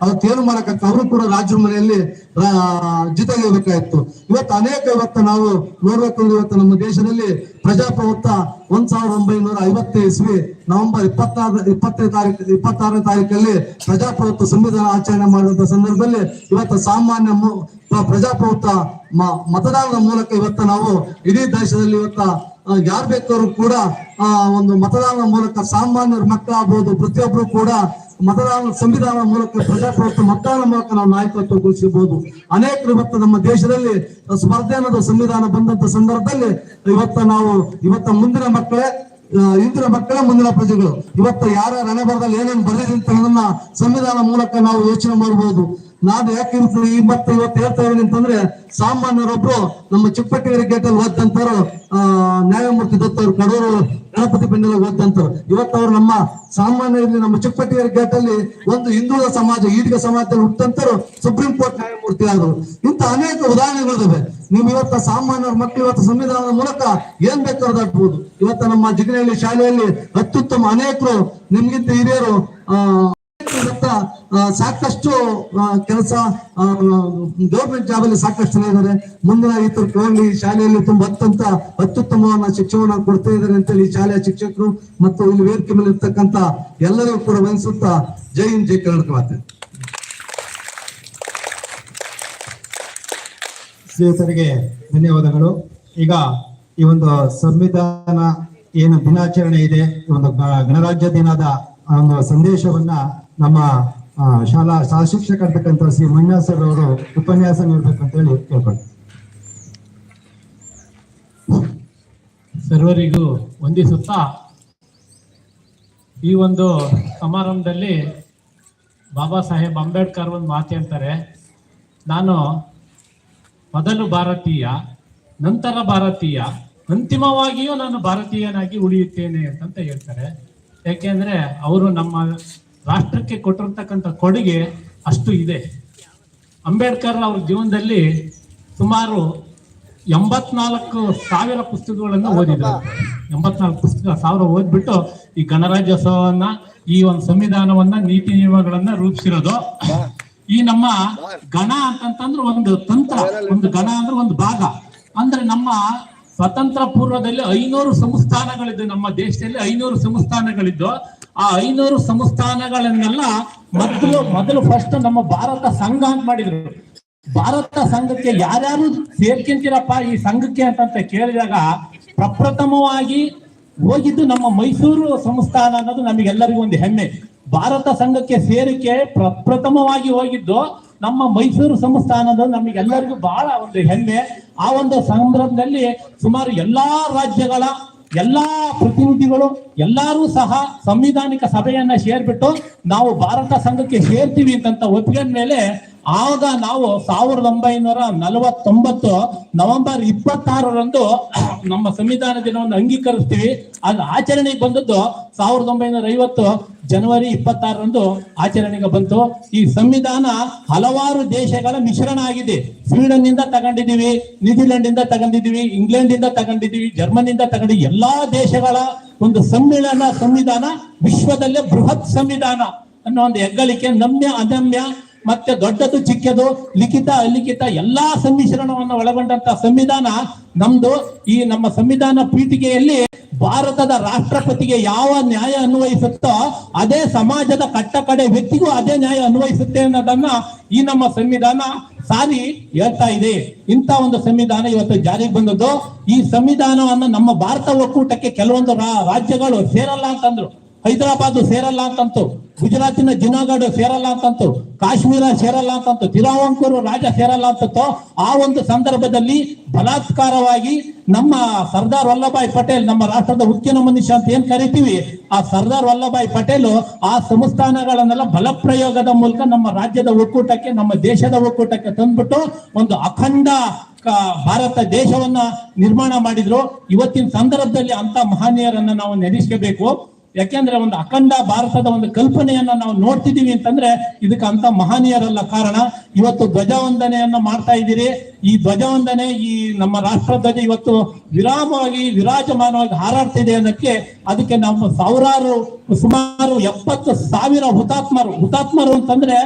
ಅವತ್ತು ತೇರು ಮಾಡಕ್ಕ ಅವರು ಕೂಡ ರಾಜರ ಮನೆಯಲ್ಲಿ ಜಿತಗಿರ್ಬೇಕಾಯ್ತು ಇವತ್ತು ಅನೇಕ ಇವತ್ತು ನಾವು ನೋಡ್ಬೇಕಂದ್ರೆ ಇವತ್ತು ನಮ್ಮ ದೇಶದಲ್ಲಿ ಪ್ರಜಾಪ್ರಭುತ್ವ ಒಂದ್ ಸಾವಿರದ ಒಂಬೈನೂರ ಐವತ್ತು ಇಸ್ವಿ, ನವೆಂಬರ್ ಇಪ್ಪತ್ತಾರು ಇಪ್ಪತ್ತನೇ ತಾರೀಕು, ಇಪ್ಪತ್ತಾರನೇ ತಾರೀಕಲ್ಲಿ ಪ್ರಜಾಪ್ರಭುತ್ವ ಸಂವಿಧಾನ ಆಚರಣೆ ಮಾಡುವಂತ ಸಂದರ್ಭದಲ್ಲಿ ಇವತ್ತು ಸಾಮಾನ್ಯ ಪ್ರಜಾಪ್ರಭುತ್ವ ಮತದಾನದ ಮೂಲಕ ಇವತ್ತು ನಾವು ಇಡೀ ದೇಶದಲ್ಲಿ ಇವತ್ತ ಯಾರು ಬೇಕಾದ್ರು ಕೂಡ ಒಂದು ಮತದಾನದ ಮೂಲಕ ಸಾಮಾನ್ಯರ ಮಕ್ಕಳಾಗಬಹುದು ಪ್ರತಿಯೊಬ್ಬರು ಕೂಡ ಮತದಾನ ಸಂವಿಧಾನ ಮೂಲಕ ಪ್ರಜಾಪ್ರಭುತ್ವ ಮತದಾನ ಮೂಲಕ ನಾವು ನಾಯಕತ್ವ ಘೋಷಿಸಬಹುದು ಅನೇಕರು ಇವತ್ತು ನಮ್ಮ ದೇಶದಲ್ಲಿ ಸ್ಪರ್ಧೆ ಅನ್ನೋದು ಸಂವಿಧಾನ ಬಂದಂತ ಸಂದರ್ಭದಲ್ಲಿ ಇವತ್ತ ನಾವು, ಇವತ್ತ ಮುಂದಿನ ಮಕ್ಕಳೇ ಇಂದಿನ ಮಕ್ಕಳೇ ಮುಂದಿನ ಪ್ರಜೆಗಳು. ಇವತ್ತು ಯಾರ ಹಣೆ ಬರದಲ್ಲಿ ಏನೇನು ಬರೆದಿದೆ ಅಂತ ಸಂವಿಧಾನ ಮೂಲಕ ನಾವು ಯೋಚನೆ ಮಾಡಬಹುದು. ನಾನು ಈ ಮತ್ತೆ ಇವತ್ತು ಹೇಳ್ತಾ ಇದ್ದೀನಿ ಅಂತಂದ್ರೆ ಸಾಮಾನ್ಯರೊಬ್ರು ನಮ್ಮ ಚಿಕ್ಕಪಟ್ಟಿಗೆರೆ ಗೇಟ್ ಅಲ್ಲಿ ಓದಂತವ್ರು ಆ, ನ್ಯಾಯಮೂರ್ತಿ ಅವರು ಕಡೂರು ಗಣಪತಿ ಬೆನ್ನೆಲ್ಲ ಓದಂತವ್ರು ಇವತ್ತು ಅವ್ರು ನಮ್ಮ ಸಾಮಾನ್ಯ ಇಲ್ಲಿ ನಮ್ಮ ಚಿಕ್ಕಪಟ್ಟಿಗೆರೆ ಗೇಟ್ ಅಲ್ಲಿ ಒಂದು ಹಿಂದುಳಿದ ಸಮಾಜ ಈಡಿಗ ಸಮಾಜದಲ್ಲಿ ಹುಟ್ಟಂತರು ಸುಪ್ರೀಂ ಕೋರ್ಟ್ ನ್ಯಾಯಮೂರ್ತಿ ಆದರು. ಇಂತ ಅನೇಕ ಉದಾಹರಣೆಗಳಿದಾವೆ. ನೀವು ಇವತ್ತ ಸಾಮಾನ್ಯರ ಮಕ್ಕಳು ಇವತ್ತು ಸಂವಿಧಾನದ ಮೂಲಕ ಏನ್ ಬೇಕಾದ್ರೂ ದಾಟಬಹುದು ಇವತ್ತ ನಮ್ಮ ಜಿಗಿನಹಳ್ಳಿ ಶಾಲೆಯಲ್ಲಿ ಅತ್ಯುತ್ತಮ ಅನೇಕರು, ನಿಮ್ಗಿಂತ ಹಿರಿಯರು ಸಾಕಷ್ಟು ಕೆಲಸ ಗೌರ್ಮೆಂಟ್ ಜಾಬ್ ಅಲ್ಲಿ ಸಾಕಷ್ಟು ಜನ ಇದ್ದಾರೆ ಮುಂದಿನ ರೈತರು ಶಾಲೆಯಲ್ಲಿ ತುಂಬಾ ಅತ್ಯಂತ ಅತ್ಯುತ್ತಮವಾದ ಶಿಕ್ಷಣವನ್ನು ಕೊಡ್ತಾ ಇದ್ದಾರೆ ಅಂತೇಳಿ ಶಾಲೆಯ ಶಿಕ್ಷಕರು ಮತ್ತು ಇಲ್ಲಿ ವೇದಿಕೆ ಮೇಲೆ ಇರ್ತಕ್ಕಂತ ಎಲ್ಲರಿಗೂ ಕೂಡ ವಹಿಸುತ್ತಾ ಜೈ ಹಿಂದ್, ಜೈ ಕರ್ನಾಟಕ ಮಾತೆ. ಸ್ನೇಹಿತರಿಗೆ ಧನ್ಯವಾದಗಳು. ಈಗ ಈ ಒಂದು ಸಂವಿಧಾನ ಏನು ದಿನಾಚರಣೆ ಇದೆ ಒಂದು ಗಣರಾಜ್ಯ ದಿನದ ಒಂದು ಸಂದೇಶವನ್ನ ನಮ್ಮ ಶಾಲಾ ಸಹ ಶಿಕ್ಷಕರ್ತಕ್ಕಂಥ ಶ್ರೀ ಮಂಜಾ ಸರ್ ಅವರು ಉಪನ್ಯಾಸ ನೀಡಬೇಕಂತ ಹೇಳಿ ಕೇಳ್ಕೊಂಡು. ಸರ್ವರಿಗೂ ವಂದಿಸುತ್ತಾ, ಈ ಒಂದು ಸಮಾರಂಭದಲ್ಲಿ ಬಾಬಾ ಸಾಹೇಬ್ ಅಂಬೇಡ್ಕರ್ ಒಂದು ಮಾತು ಹೇಳ್ತಾರೆ. ನಾನು ಮೊದಲು ಭಾರತೀಯ, ನಂತರ ಭಾರತೀಯ, ಅಂತಿಮವಾಗಿಯೂ ನಾನು ಭಾರತೀಯನಾಗಿ ಉಳಿಯುತ್ತೇನೆ ಅಂತಂತ ಹೇಳ್ತಾರೆ. ಯಾಕೆಂದ್ರೆ ಅವರು ನಮ್ಮ ರಾಷ್ಟ್ರಕ್ಕೆ ಕೊಟ್ಟಿರ್ತಕ್ಕಂಥ ಕೊಡುಗೆ ಅಷ್ಟು ಇದೆ. ಅಂಬೇಡ್ಕರ್ ಅವ್ರ ಜೀವನದಲ್ಲಿ ಸುಮಾರು ಎಂಬತ್ನಾಲ್ಕು ಸಾವಿರ ಪುಸ್ತಕಗಳನ್ನು ಓದಿದ್ರು. ಎಂಬತ್ನಾಲ್ಕು ಪುಸ್ತಕ ಸಾವಿರ ಓದ್ಬಿಟ್ಟು ಈ ಗಣರಾಜ್ಯೋತ್ಸವವನ್ನ, ಈ ಒಂದು ಸಂವಿಧಾನವನ್ನ, ನೀತಿ ನಿಯಮಗಳನ್ನ ರೂಪಿಸಿರೋದು. ಈ ನಮ್ಮ ಗಣ ಅಂತಂತಂದ್ರೆ ಒಂದು ತಂತ್ರ, ಒಂದು ಗಣ ಅಂದ್ರೆ ಒಂದು ಭಾಗ. ಅಂದ್ರೆ ನಮ್ಮ ಸ್ವತಂತ್ರ ಪೂರ್ವದಲ್ಲಿ ಐನೂರು ಸಂಸ್ಥಾನಗಳಿದ್ದು, ನಮ್ಮ ದೇಶದಲ್ಲಿ ಐನೂರು ಸಂಸ್ಥಾನಗಳಿದ್ದು. ಆ ಐನೂರು ಸಂಸ್ಥಾನಗಳನ್ನೆಲ್ಲ ಮೊದಲು ಮೊದಲು ಫಸ್ಟ್ ನಮ್ಮ ಭಾರತ ಸಂಘ ಅಂತ ಮಾಡಿದ್ರು. ಭಾರತ ಸಂಘಕ್ಕೆ ಯಾರ್ಯಾರು ಸೇರ್ಕೊಂತೀರಪ್ಪ ಈ ಸಂಘಕ್ಕೆ ಅಂತಂತ ಕೇಳಿದಾಗ ಪ್ರಪ್ರಥಮವಾಗಿ ಹೋಗಿದ್ದು ನಮ್ಮ ಮೈಸೂರು ಸಂಸ್ಥಾನ ಅನ್ನೋದು ನಮಗೆಲ್ಲರಿಗೂ ಒಂದು ಹೆಮ್ಮೆ. ಭಾರತ ಸಂಘಕ್ಕೆ ಸೇರಿಕೆ ಪ್ರಪ್ರಥಮವಾಗಿ ಹೋಗಿದ್ದು ನಮ್ಮ ಮೈಸೂರು ಸಂಸ್ಥಾನದ ನಮಗೆಲ್ಲರಿಗೂ ಬಹಳ ಒಂದು ಹೆಮ್ಮೆ. ಆ ಒಂದು ಸಂಭ್ರಮದಲ್ಲಿ ಸುಮಾರು ಎಲ್ಲಾ ರಾಜ್ಯಗಳ ಎಲ್ಲಾ ಪ್ರತಿನಿಧಿಗಳು ಎಲ್ಲರೂ ಸಹ ಸಂವಿಧಾನಿಕ ಸಭೆಯನ್ನ ಸೇರ್ಬಿಟ್ಟು ನಾವು ಭಾರತ ಸಂಘಕ್ಕೆ ಸೇರ್ತೀವಿ ಅಂತಂತ ಒಪ್ಪಿಗೆ ಮೇಲೆ ಆಗ ನಾವು ಸಾವಿರದ ಒಂಬೈನೂರ ನಲವತ್ತೊಂಬತ್ತು ನವೆಂಬರ್ ಇಪ್ಪತ್ತಾರರಂದು ನಮ್ಮ ಸಂವಿಧಾನ ದಿನವನ್ನು ಅಂಗೀಕರಿಸ್ತೀವಿ. ಅದು ಆಚರಣೆಗೆ ಬಂದದ್ದು ಸಾವಿರದ ಒಂಬೈನೂರ ಐವತ್ತು ಜನವರಿ ಇಪ್ಪತ್ತಾರರಂದು ಆಚರಣೆಗೆ ಬಂತು. ಈ ಸಂವಿಧಾನ ಹಲವಾರು ದೇಶಗಳ ಮಿಶ್ರಣ ಆಗಿದೆ. ಸ್ವೀಡನ್ನಿಂದ ತಗೊಂಡಿದೀವಿ ನ್ಯೂಜಿಲೆಂಡ್ ಇಂದ ತಗೊಂಡಿದೀವಿ ಇಂಗ್ಲೆಂಡ್ ಇಂದ ಜರ್ಮನ್ ಇಂದ ತಗೊಂಡಿ ಎಲ್ಲಾ ದೇಶಗಳ ಒಂದು ಸಮ್ಮಿಳನ ಸಂವಿಧಾನ ವಿಶ್ವದಲ್ಲೇ ಬೃಹತ್ ಸಂವಿಧಾನ ಅನ್ನೋ ಒಂದು ಹೆಗ್ಗಳಿಕೆ, ನಮ್ಯ ಅನಮ್ಯ ಮತ್ತೆ ದೊಡ್ಡದು, ಚಿಕ್ಕದು, ಲಿಖಿತ, ಅಲಿಖಿತ ಎಲ್ಲಾ ಸಮ್ಮಿಶ್ರಣವನ್ನು ಒಳಗೊಂಡಂತ ಸಂವಿಧಾನ ನಮ್ದು. ಈ ನಮ್ಮ ಸಂವಿಧಾನ ಪೀಠಿಕೆಯಲ್ಲಿ ಭಾರತದ ರಾಷ್ಟ್ರಪತಿಗೆ ಯಾವ ನ್ಯಾಯ ಅನ್ವಯಿಸುತ್ತೋ ಅದೇ ಸಮಾಜದ ಕಟ್ಟ ಕಡೆ ವ್ಯಕ್ತಿಗೂ ಅದೇ ನ್ಯಾಯ ಅನ್ವಯಿಸುತ್ತೆ ಅನ್ನೋದನ್ನ ಈ ನಮ್ಮ ಸಂವಿಧಾನ ಸಾರಿ ಹೇಳ್ತಾ ಇದೆ. ಇಂಥ ಒಂದು ಸಂವಿಧಾನ ಇವತ್ತು ಜಾರಿಗೆ ಬಂದದ್ದು. ಈ ಸಂವಿಧಾನವನ್ನ ನಮ್ಮ ಭಾರತ ಒಕ್ಕೂಟಕ್ಕೆ ಕೆಲವೊಂದು ರಾಜ್ಯಗಳು ಸೇರಲ್ಲ ಅಂತಂದ್ರು. ಹೈದರಾಬಾದ್ ಸೇರಲ್ಲ ಅಂತಂತು, ಗುಜರಾತಿನ ಜುನಾಗಢ ಸೇರಲ್ಲ ಅಂತಂತು, ಕಾಶ್ಮೀರ ಸೇರಲ್ಲ ಅಂತಂತು ತಿರುವಾಂಕೂರು ರಾಜ ಸೇರಲ್ಲ ಅಂತಂತು ಆ ಒಂದು ಸಂದರ್ಭದಲ್ಲಿ ಬಲಾತ್ಕಾರವಾಗಿ ನಮ್ಮ ಸರ್ದಾರ್ ವಲ್ಲಭಾಯ್ ಪಟೇಲ್, ನಮ್ಮ ರಾಷ್ಟ್ರದ ಉಕ್ಕಿನ ಮನುಷ್ಯ ಅಂತ ಏನ್ ಕರಿತೀವಿ? ಆ ಸರ್ದಾರ್ ವಲ್ಲಭಾಯ್ ಪಟೇಲ್ ಆ ಸಂಸ್ಥಾನಗಳನ್ನೆಲ್ಲ ಬಲಪ್ರಯೋಗದ ಮೂಲಕ ನಮ್ಮ ರಾಜ್ಯದ ಒಕ್ಕೂಟಕ್ಕೆ, ನಮ್ಮ ದೇಶದ ಒಕ್ಕೂಟಕ್ಕೆ ತಂದ್ಬಿಟ್ಟು ಒಂದು ಅಖಂಡ ಭಾರತ ದೇಶವನ್ನ ನಿರ್ಮಾಣ ಮಾಡಿದ್ರು. ಇವತ್ತಿನ ಸಂದರ್ಭದಲ್ಲಿ ಅಂತ ಮಹನೀಯರನ್ನ ನಾವು ನೆನೆಸ್ಕೋಬೇಕು. ಯಾಕೆಂದ್ರೆ ಒಂದು ಅಖಂಡ ಭಾರತದ ಒಂದು ಕಲ್ಪನೆಯನ್ನ ನಾವು ನೋಡ್ತಿದೀವಿ ಅಂತಂದ್ರೆ ಇದಕ್ಕೆ ಅಂತ ಮಹನೀಯರಲ್ಲ ಕಾರಣ. ಇವತ್ತು ಧ್ವಜವಂದನೆಯನ್ನ ಮಾಡ್ತಾ ಇದ್ದೀರಿ. ಈ ಧ್ವಜವಂದನೆ ಈ ನಮ್ಮ ರಾಷ್ಟ್ರ ಧ್ವಜ ಇವತ್ತು ವಿರಾಮವಾಗಿ ವಿರಾಜಮಾನವಾಗಿ ಹಾರಾಡ್ತಿದೆ ಅನ್ನಕ್ಕೆ ಅದಕ್ಕೆ ನಮ್ಮ ಸಾವಿರಾರು, ಸುಮಾರು ಎಪ್ಪತ್ತು ಸಾವಿರ ಹುತಾತ್ಮರು ಹುತಾತ್ಮರು ಅಂತಂದ್ರೆ